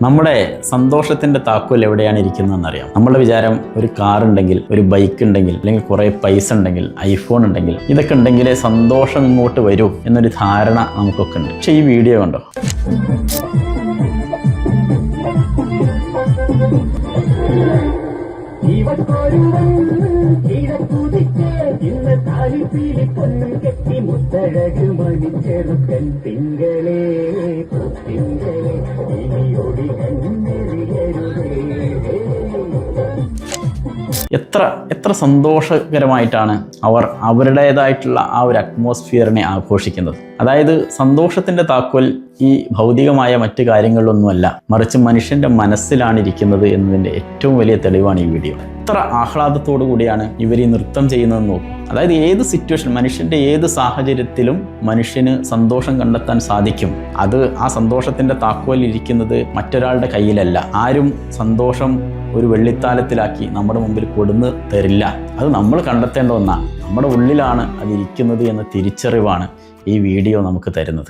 നമ്മുടെ സന്തോഷത്തിന്റെ താക്കോൽ എവിടെയാണ് ഇരിക്കുന്നതെന്ന് അറിയാം നമ്മുടെ വിചാരം ഒരു കാർ ഉണ്ടെങ്കിൽ ഒരു ബൈക്ക് ഉണ്ടെങ്കിൽ അല്ലെങ്കിൽ കുറെ പൈസ ഉണ്ടെങ്കിൽ ഐഫോൺ ഉണ്ടെങ്കിൽ ഇതൊക്കെ ഉണ്ടെങ്കിലേ സന്തോഷം ഇങ്ങോട്ട് വരൂ എന്നൊരു ധാരണ നമുക്കൊക്കെ ഉണ്ട്. പക്ഷെ ഈ വീഡിയോ കണ്ടോ? കെട്ടി മുത്തഴക് മണിച്ചെറുക്കൻ തിങ്കളേ തിങ്കളേ എത്ര എത്ര സന്തോഷകരമായിട്ടാണ് അവർ അവരുടേതായിട്ടുള്ള ആ ഒരു അറ്റ്മോസ്ഫിയറിനെ ആഘോഷിക്കുന്നത്. അതായത് സന്തോഷത്തിന്റെ താക്കോൽ ഈ ഭൗതികമായ മറ്റു കാര്യങ്ങളിലൊന്നുമല്ല മറിച്ച് മനുഷ്യന്റെ മനസ്സിലാണ് ഇരിക്കുന്നത് എന്നതിന്റെ ഏറ്റവും വലിയ തെളിവാണ് ഈ വീഡിയോ. എത്ര ആഹ്ലാദത്തോടു കൂടിയാണ് ഇവർ ഈ നൃത്തം ചെയ്യുന്നതെന്ന് നോക്കും. അതായത് ഏത് സിറ്റുവേഷൻ മനുഷ്യന്റെ ഏത് സാഹചര്യത്തിലും മനുഷ്യന് സന്തോഷം കണ്ടെത്താൻ സാധിക്കും. അത് ആ സന്തോഷത്തിന്റെ താക്കോൽ ഇരിക്കുന്നത് മറ്റൊരാളുടെ കയ്യിലല്ല. ആരും സന്തോഷം ഒരു വെള്ളിത്താലത്തിലാക്കി നമ്മുടെ മുമ്പിൽ കൊടുന്ന് തരില്ല. അത് നമ്മൾ കണ്ടെത്തേണ്ട ഒന്നാണ് നമ്മുടെ ഉള്ളിലാണ് അതിരിക്കുന്നത് എന്ന തിരിച്ചറിവാണ് ഈ വീഡിയോ നമുക്ക് തരുന്നത്.